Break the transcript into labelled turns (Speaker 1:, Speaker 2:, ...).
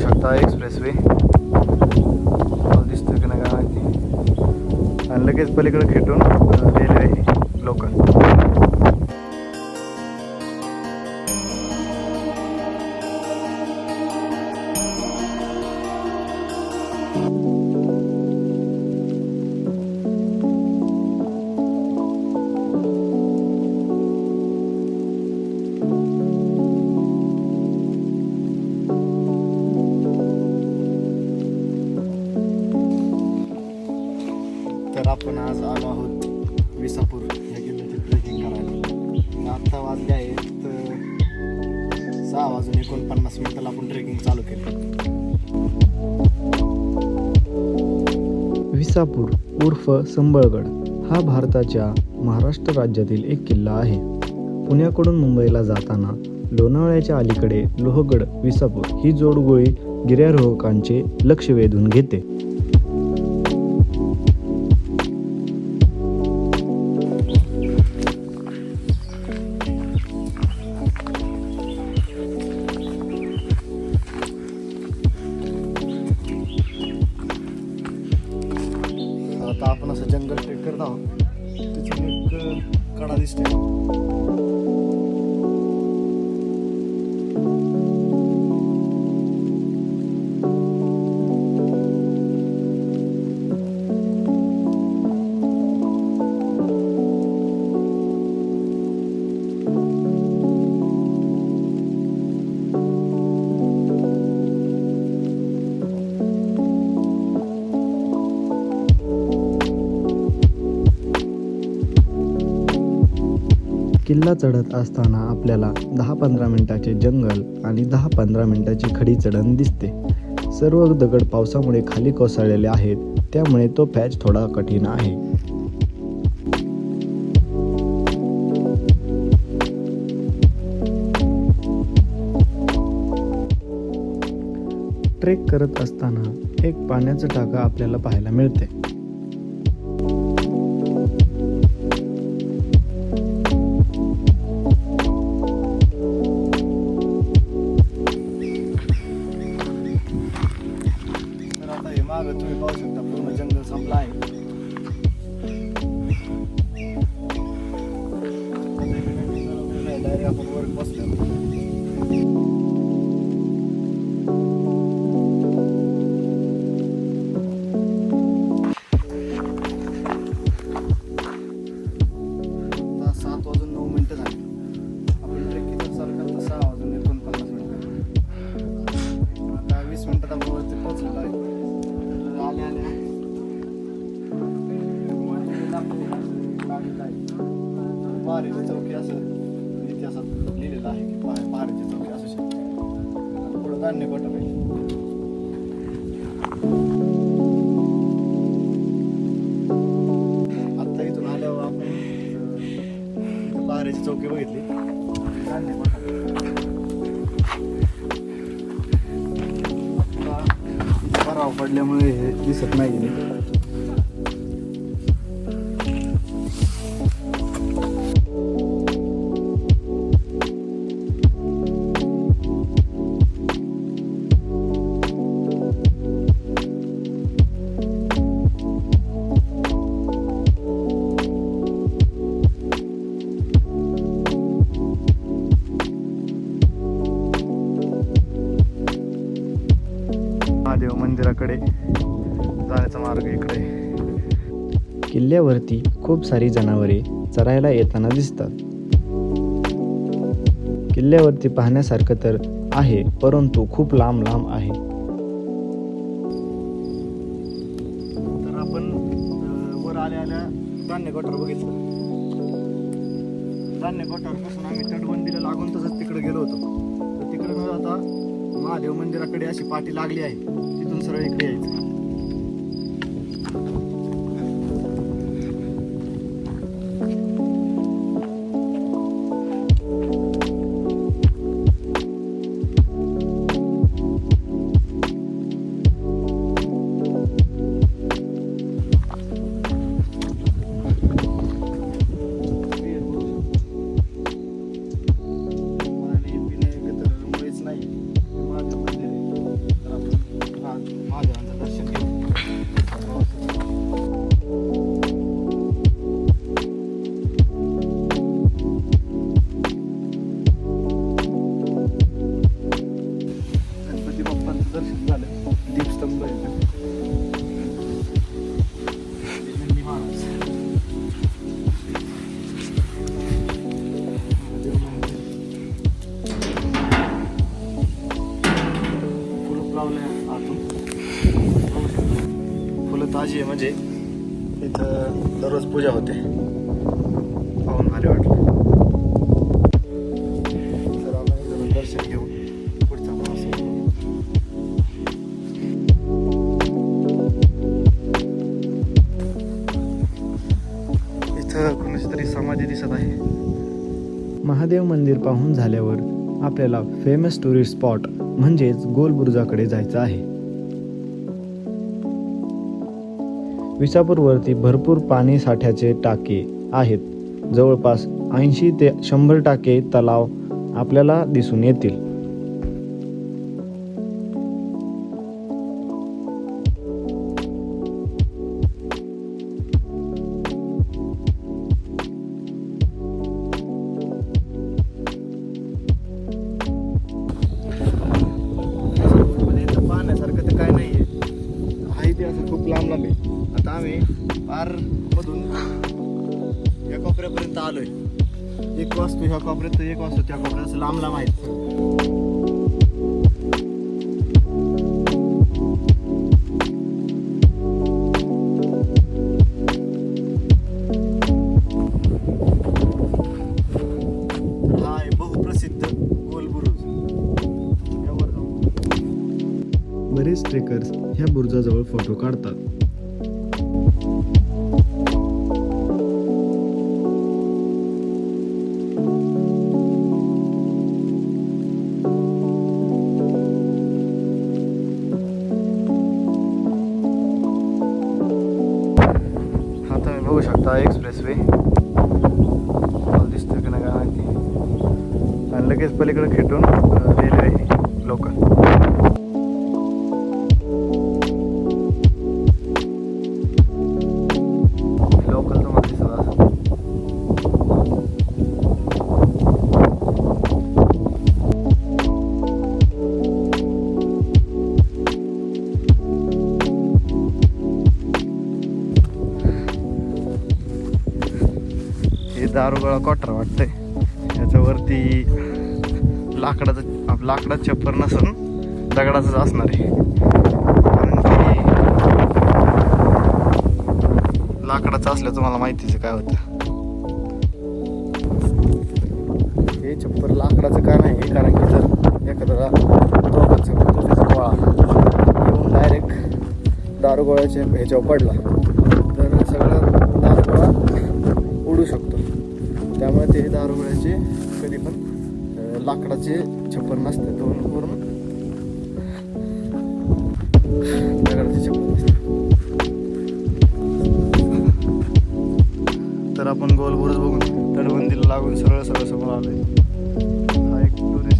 Speaker 1: शकता express way दिसतो की नाही काय माहिती आणि लगेच पलीकडे खेटून रेल्वे लोकल तर आपण आज आलो आहोत विसापूर या किल्ल्याचे ट्रेकिंग करायला आत्ता वाजले आहेत सहा वाजून एकोणपन्नास मिनिटाला आपण ट्रेकिंग चालू केलं
Speaker 2: विसापूर उर्फ संबळगड हा भारताच्या महाराष्ट्र राज्यातील एक किल्ला आहे पुण्याकडून मुंबईला जाताना लोणावळ्याच्या अलीकडे लोहगड विसापूर ही जोडगोळी गिर्यारोहकांचे लक्ष वेधून घेते
Speaker 1: journalistic.
Speaker 2: ला चढत असताना आपल्याला दहा पंधरा मिनिटाचे जंगल आणि दहा पंधरा मिनिटाची खडी चढण दिसते सर्व दगड पावसामुळे खाली कोसळलेले आहेत त्यामुळे तो पॅच थोडा कठीण आहे ट्रेक करत असताना एक पाण्याचा टाका आपल्याला पाहायला मिळते
Speaker 1: माग तुम्ही पाहू शकता पूर्ण जंगल संपला आहे आपण वर बसल्या नाही पहारेची चौकी असं इतिहासात लिहिलेलं आहे की पहा पहारेची चौकी असू शकते पुढं धान्य बटन आहे पाण्याची चौकी बघितली बराव पडल्यामुळे हे दिसत नाही मंदिराकडे जाण्याचा मार्ग इकडे
Speaker 2: किल्ल्यावरती खूप सारी जनावरे चरायला येताना दिसतात किल्ल्यावरती पाहण्यासारखं तर आहे परंतु खूप लांब लांब आहे
Speaker 1: तर आपण वर आल्या आल्या धान्य गटर बघितलं धान्य गोठारपासून आम्ही तटबंदीला लागून तसंच तिकडे गेलो होतो तर तिकडे आता महादेव मंदिराकडे अशी पाठी लागली आहे तिथून सरळ इकडे यायचं पाहून दिसत आहे
Speaker 2: महादेव मंदिर पाहून झाल्यावर आपल्याला फेमस टुरिस्ट स्पॉट म्हणजेच गोलबुर्जाकडे जायचं आहे विसापूरवरती भरपूर पाणी साठ्याचे टाके आहेत जवळपास ऐंशी ते शंभर टाके तलाव आपल्याला दिसून येतील
Speaker 1: खूप लांब लांब आहे आता आम्ही पार मधून कोपऱ्यापर्यंत आलोय एक वाजतो ह्या कोपऱ्यात एक वाजतो त्या कोपऱ्यात असं लांब लांब आहेत
Speaker 2: बरेच ट्रेकर्स ह्या बुरुजाजवळ फोटो काढतात
Speaker 1: बघू शकता एक्सप्रेस वे दिसतं का नाही काय आणि लगेच पलीकडे खेटून रेल्वे लोकल हे दारोगाळा कॉटर वाटतंय त्याच्यावरती लाकडाचं लाकडाचं छप्पर नसून दगडाचंच असणार आहे कारण की लाकडाचं असलं तुम्हाला माहितीच काय होतं हे छप्पर लाकडाचं का नाही कारण की जर एखादा दारुगोळ्याच्या ह्याच्यावर पडला तर सगळा दारुगोळा उडू शकतो त्यामुळे ते दारुगळ्याचे कधी पण लाकडाचे छप्पर नसते दोन पूर्ण दगडाचे छप्पर नसते तर आपण गोलबोरच बघून तटबंदीला लागून सरळ सरळ समोर आलोय हा एक टुरिस्ट